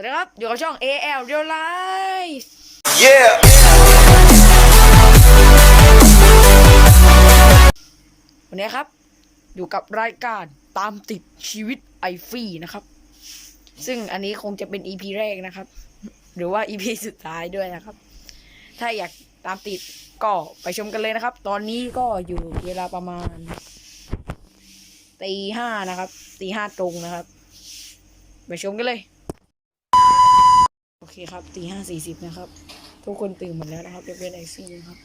วัสดีครับ อยู่กับช่อง AL Real Life Yeah. วันนี้ครับ อยู่กับรายการตามติดชีวิตไอฟี่นะครับ ซึ่งอันนี้คงจะเป็น EP แรกนะครับ หรือว่า EP สุดท้ายด้วยนะครับ ถ้าอยากตามติดก็ไปชมกันเลยนะครับ ตอนนี้ก็อยู่เวลาประมาณตีห้านะครับตีห้าตรงนะครับ ไปชมกันเลยโอ เคครับตีห้าสี่สิบนะครับ ทุกคนตื่นหมดแล้วนะครับยกเว้นไอซี่นะครับ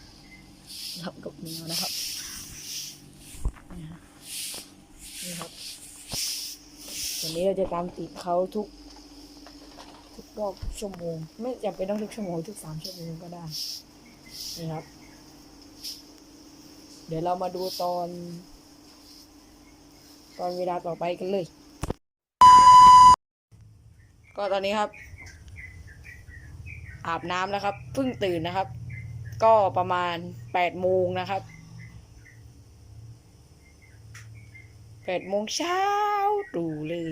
ครับกับแมวนะครับนี่ครับวันนี้เราจะตามติดเขาทุก ทุกรอบทุกชั่วโมง ไม่จำเป็นต้องทุกชั่วโมงทุกสามชั่วโมงก็ได้นี่ครับ เดี๋ยวเรามาดูตอน ตอนเวลาต่อไปกันเลย ก็ตอนนี้ครับ อาบน้ำแล้วครับเพิ่งตื่นนะครับ ก็ประมาณแปดโมงนะครับแปดโมงเช้าตู่เลย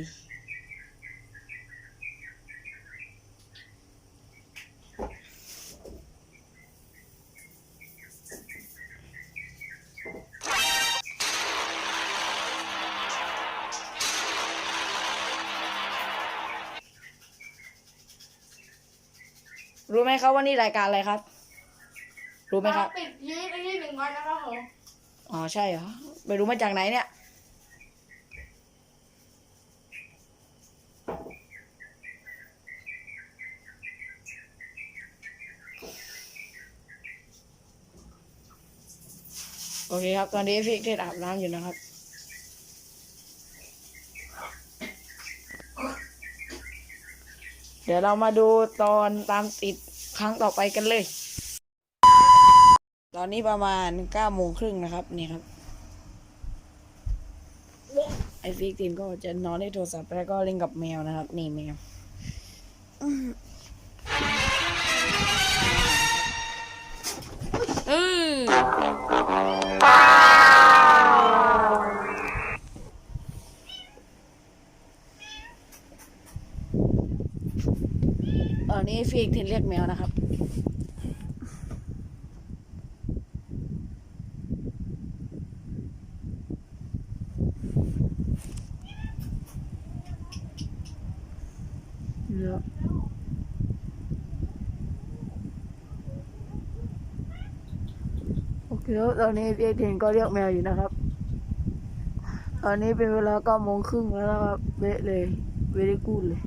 รู้ไหมครับว่านี่รายการอะไรครับ รู้ไหมครับ ปิดยีดที่หนึ่งวันนะครับผมอ๋อใช่เหรอไปรู้มาจากไหนเนี่ยโอเคครับ ตอนนี้พี่เทศอาบน้ำอยู่นะครับ เดี๋ยวเรามาดูตอนตามติดครั้งต่อไปกันเลย ตอนนี้ประมาณเก้าโมงครึ่งนะครับนี่ครับ ไอฟิกทีมก็จะนอนในโทรศัพท์แล้วก็เล่นกับแมวนะครับ นี่แมว อนนี้ฟิกทีมเรียกแมวนะครับ เยอะโอเคแล้วตอนนี้พี่เทนก็เรียกแมวอยู่นะครับ ตอนนี้เป็นเวลาเก้าโมงครึ่งแล้วนะครับเวะเลย เวรี่กูดเลย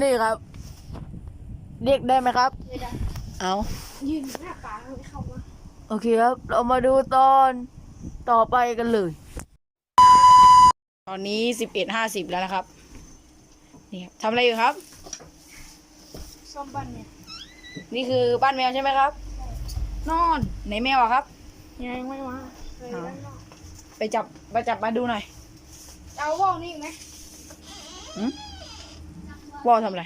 นี่ครับ เรียกได้ไหมครับไม่ได้เอายืนหน้าปากไม่เข้ามาโอเคครับ เรามาดูตอนต่อไปกันเลย ตอนนี้สิบเอ็ดห้าสิบแล้วนะครับ นี่ครับทำอะไรอยู่ครับ ซ่อมบ้านเนี่ยนี่คือบ้านแมวใช่ไหมครับ นอนไหนแมวอะครับ ยังไม่มาเลยอ๋อด้านนอกไปจับไปจับมาดูหน่อยจะเอาว่าวนี่อีกไหม หืม ว่าวทำอะไร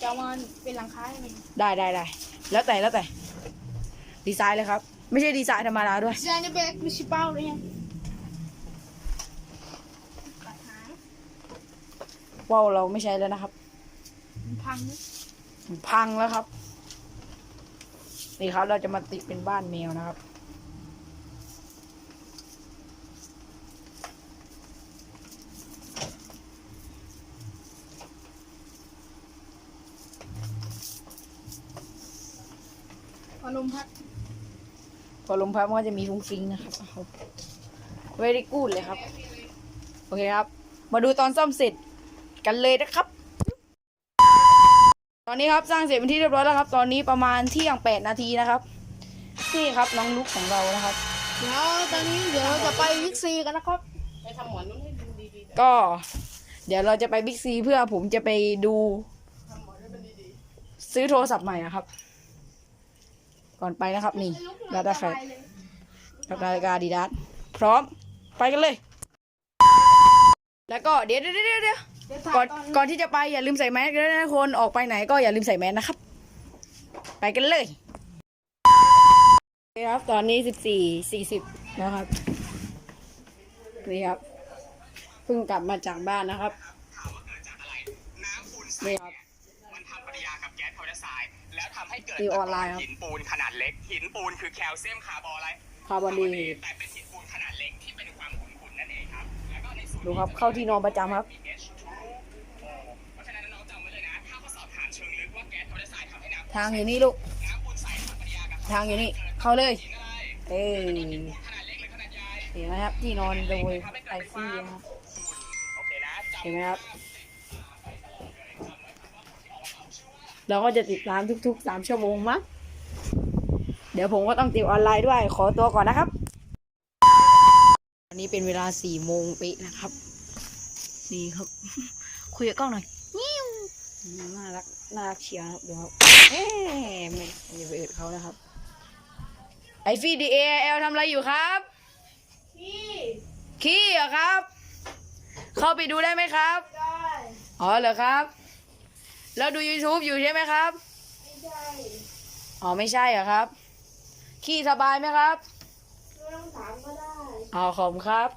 จะเอามาเป็นหลังคาให้มันได้ได้ได้แล้วแต่แล้วแต่ ดีไซน์เลยครับ ไม่ใช่ดีไซน์ธรรมดาด้วยแซนจะเป็นมิชิเป้าเลยยังกัดหางว่าวเราไม่ใช้แล้วนะครับ มันพังนะพังแล้วครับ นี่ครับเราจะมาติดเป็นบ้านแมวนะครับ อลมพัด พอลมพัดมันก็จะมีฟุ้งฟิ้งนะครับเวรี่กูดเลยครับ โอเคครับ มาดูตอนซ่อมเสร็จกันเลยนะครับ ตอนนี้ครับสร้างเสร็จเป็นที่เรียบร้อยแล้วครับ ตอนนี้ประมาณเที่ยงแปดนาทีนะครับ นี่ครับน้องลุกของเรานะครับ เดี๋ยวตอนนี้เดี๋ยวเราจะไปวิกซีกันนะครับก็ เดี๋ยวเราจะไปบิ๊กซีเพื่อผมจะไปดู ซื้อโทรศัพท์ใหม่อะครับ ก่อนไปนะครับ นี่ดาต้าแฟกับนาฬิกาดีดัสพร้อมไปกันเลย แล้วก็เดี๋ยวเดี๋ยวเดี๋ยวก่อนก่อนที่จะไปอย่าลืมใส่แมสกันด้วยนะคนออกไปไหนก็อย่าลืมใส่แมสนะครับ ไปกันเลยคครับตอนนี้สิบสี่สี่สิบนะครับนี่ครับเพิ่งกลับมาจากบ้านนะครับนี่ครับ แล้วทำให้เกิดตีออนไลน์ครับ หินปูนขนาดเล็ก หินปูนคือแคลเซียมคาร์บอนอะไรคาร์บอนดีแต่เป็นหินปูนขนาดเล็กที่เป็นความขุ่นๆนั่นเองครับแล้วก็ในส่วนดูครับเข้าที่นอนประจำครับ เพราะฉะนั้นน้องๆจำไว้เลยนะถ้าเขาสอบถามเชิงลึกว่าแก๊สคาร์บอนไดออกไซด์ทำให้น้ำทางอยู่นี่ลูก น้ำปูนใสทำปฏิกิริยากับทางอยู่นี่ เข้าเลย หินอะไรเอ้ยขนาดเล็กหรือขนาดใหญ่เห็นไหมครับที่นอนโดยไอฟี่นะครับ โอเคนะจำเห็นไหมครับ เราก็จะติดตามทุกๆสามชั่วโมงมั้งเดี๋ยวผมก็ต้องติวออนไลน์ด้วย ขอตัวก่อนนะครับวันนี้เป็นเวลาสี่โมงเป๊ะนะครับ นี่ครับ คุยกับกล้องหน่อยนิ้วน่ารักน่ารักเชียร์ครับเดี๋ยวครับเอ๊ะไม่อย่าไปอึดเขานะครับ ไอฟี่ดีเอลทำอะไรอยู่ครับพี่ขี้เหรอครับ เข้าไปดูได้ไหมครับ ได้ อ๋อเหรอครับ แล้วดู YouTube อยู่ใช่ไหมครับ ไม่ได้อ๋อไม่ใช่เหรอครับ ขี้สบายไหมครับไม่ต้องถามก็ได้ อ๋อขอบคุณครับ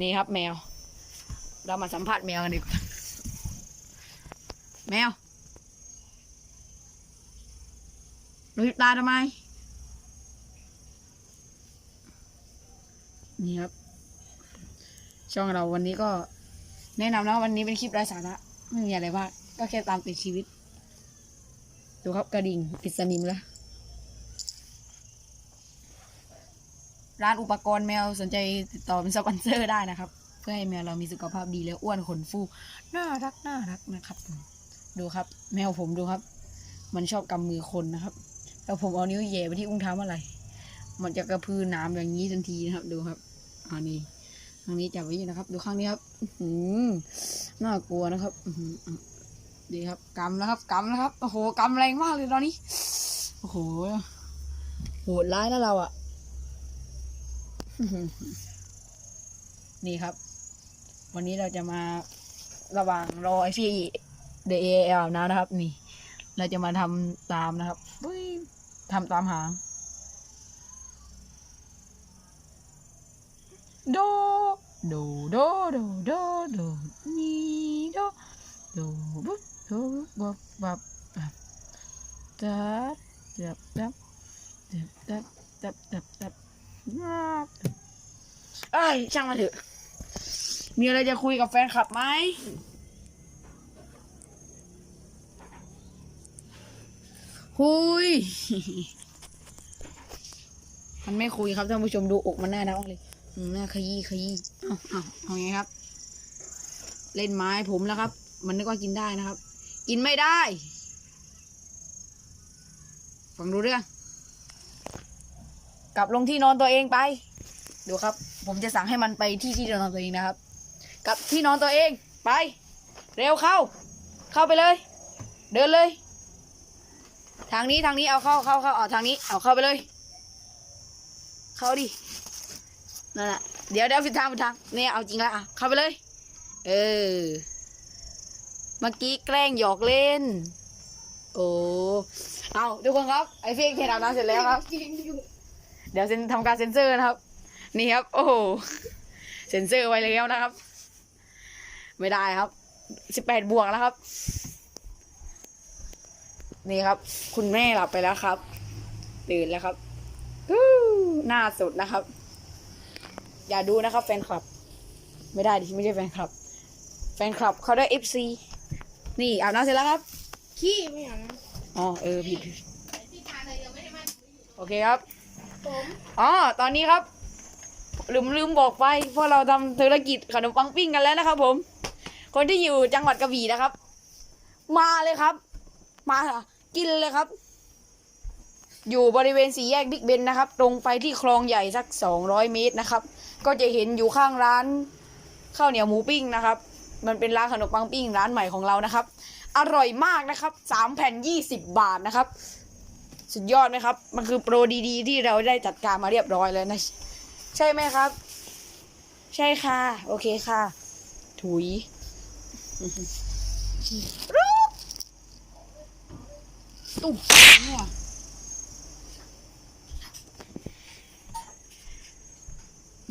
นี่ครับแมว เรามาสัมผัสแมวกันดีกว่าแมวหนูหยิบตาทำไม นี่ครับ ช่องเราวันนี้ก็แนะนำนะวันนี้เป็นคลิปไร้สาระไม่มีอะไรมาก ก็แค่ตามติดชีวิต ดูครับกระดิ่งปิดสนิมแล้ว ร้านอุปกรณ์แมวสนใจติดต่อเป็นสปอนเซอร์ได้นะครับ เพื่อให้แมวเรามีสุขภาพดีและอ้วนขนฟู น่ารักน่ารักนะครับ ดูครับ แมวผมดูครับ มันชอบกำมือคนนะครับ แล้วผมเอานิ้วแย่ไปที่อุ้งเท้าเมื่อไร มันจะกระพือน้ำอย่างนี้ทันทีนะครับ ดูครับอันนี้ข้างนี้จับไว้อยู่นะครับ ดูข้างนี้ครับ อื้อหือน่ากลัวนะครับ อื ดีครับกำนะครับกำนะครับ โอ้โหกำแรงมากเลยตอนนี้ โอ้โห โหดร้ายนะเราอะนี่ครับ วันนี้เราจะมาระหว่างรอไอฟี่เดเอลนะนะครับ นี่ เราจะมาทำตามนะครับปุ้ยทำตามหาง โด โด โด โด โด โด นี่ โด โดบุ๊ บโดบุ๊บบับบับจับจับจับจับจับจับจับจับจับเอ้ยช่างมาเถอะ มีอะไรจะคุยกับแฟนคลับไหมคุย มันไม่คุยครับท่านผู้ชมดูอกมันน่ารักเลยอืมน่าขยี้ขยี้เอาเอาเอาไงครับ เล่นไม้ผมแล้วครับ มันนึกว่ากินได้นะครับ กินไม่ได้ ฟังรู้เรื่อง กลับลงที่นอนตัวเองไป ดูครับ ผมจะสั่งให้มันไปที่ที่นอนตัวเองนะครับ กลับที่นอนตัวเองไป เร็วเข้า เข้าไปเลย เดินเลย ทางนี้ทางนี้เอาเข้าเข้าเข้าเอาทางนี้ เอาเข้าไปเลย เข้าดินั่นแหละเดี๋ยวเดี๋ยวผิดทางผิดทางเนี่ยเอาจริงแล้วอะเข้าไปเลย เออ เมื่อกี้แกล้งหยอกเล่น โอ้เอาทุกคนครับ ไอเฟียงเทน้ำน้ำเสร็จแล้วครับ เดี๋ยวเซ็นทำการเซ็นเซอร์นะครับ นี่ครับ โอ้โหเซ็นเซอร์ไว้แล้วนะครับ ไม่ได้ครับสิบแปดบวกแล้วครับ นี่ครับ คุณแม่หลับไปแล้วครับ ตื่นแล้วครับฮู้หน้าสุดนะครับ อย่าดูนะครับ แฟนคลับ ไม่ได้ดิไม่ใช่แฟนคลับ แฟนคลับเขาได้เอฟซี นี่อาบน้ำเสร็จแล้วครับ ขี้ไม่เอานะอ๋อเออผิดโอเคครับผมอ๋อตอนนี้ครับ ลืมลืมบอกไปเพราะเราทำธุรกิจขนมปังปิ้งกันแล้วนะครับ ผม คนที่อยู่จังหวัดกระบี่นะครับ มาเลยครับ มากินเลยครับ อยู่บริเวณสี่แยกบิ๊กเบนนะครับ ตรงไปที่คลองใหญ่สักสองร้อยเมตรนะครับ ก็จะเห็นอยู่ข้างร้านข้าวเหนียวหมูปิ้งนะครับ มันเป็นร้านขนมปังปิ้งร้านใหม่ของเรานะครับ อร่อยมากนะครับสามแผ่นยี่สิบบาทนะครับ สุดยอดไหมครับ มันคือโปรดีๆ ที่เราได้จัดการมาเรียบร้อยแล้วนะ ใช่ไหมครับ ใช่ค่ะ โอเคค่ะ ถุยรูปตุ๊บเนี่ย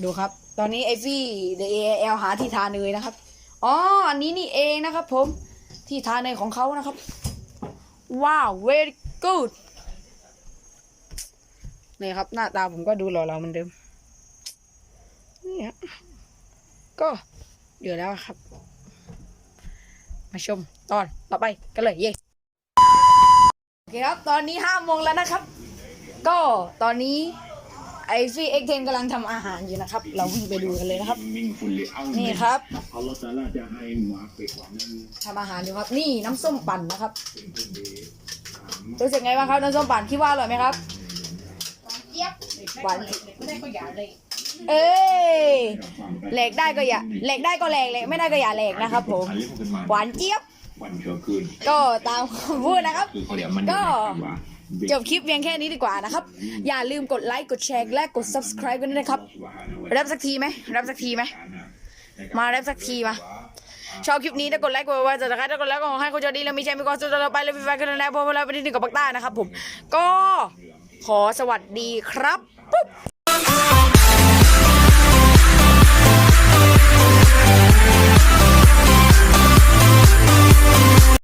ดูครับ ตอนนี้ไอฟี่เดอเอลหาที่ทาเนยนะครับ อ๋ออันนี้นี่เองนะครับผมที่ทาในของเขานะครับ ว้าว very good นี่ครับ หน้าตาผมก็ดูหล่อๆเหมือนเดิมนี่ฮะก็เดือแล้วครับ มาชมตอนต่อไปกันเลยเย้โอเคครับ ตอนนี้ห้าโมงแล้วนะครับ ก็ตอนนี้ ไอซี่เอ็กเทนกำลังทำอาหารอยู่นะครับ เราวิ่งไปดูกันเลยนะครับ นี่ครับ Allah Taala dah hai maaf ke kamu ทำอาหารอยู่ครับ นี่น้ำส้มปั่นนะครับ รู้สึกไงบ้างครับน้ำส้มปั่นคิดว่าอร่อยไหมครับเจี๊ยบหวานเอ้ยแหลกได้ก็อย่าแหลกได้ก็แหลกแหลกไม่ได้ก็อย่าแหลกนะครับ ผม หวานเจี๊ยบวันเช้าคืนก็ตามคำพูดนะครับคือเขาเดี๋ยวมันก็ว่า จบคลิปเพียงแค่นี้ดีกว่านะครับ อย่าลืมกดไลค์กดแชร์และกด subscribe กันด้วยนะครับรับสักทีไหมรับสักทีไหมมารับสักทีมาชอบคลิปนี้ถ้ากดไลค์กดไว้จะนะครับถ้ากดไลค์ก็ขอให้คุณจอดีแล้วมีแชร์มีความสุขตลอดไปเลยฟีฟ่ากันนะเพราะว่าเราไปที่หนึ่งกับปักใต้นะครับผม ก็ขอสวัสดีครับปุ๊บ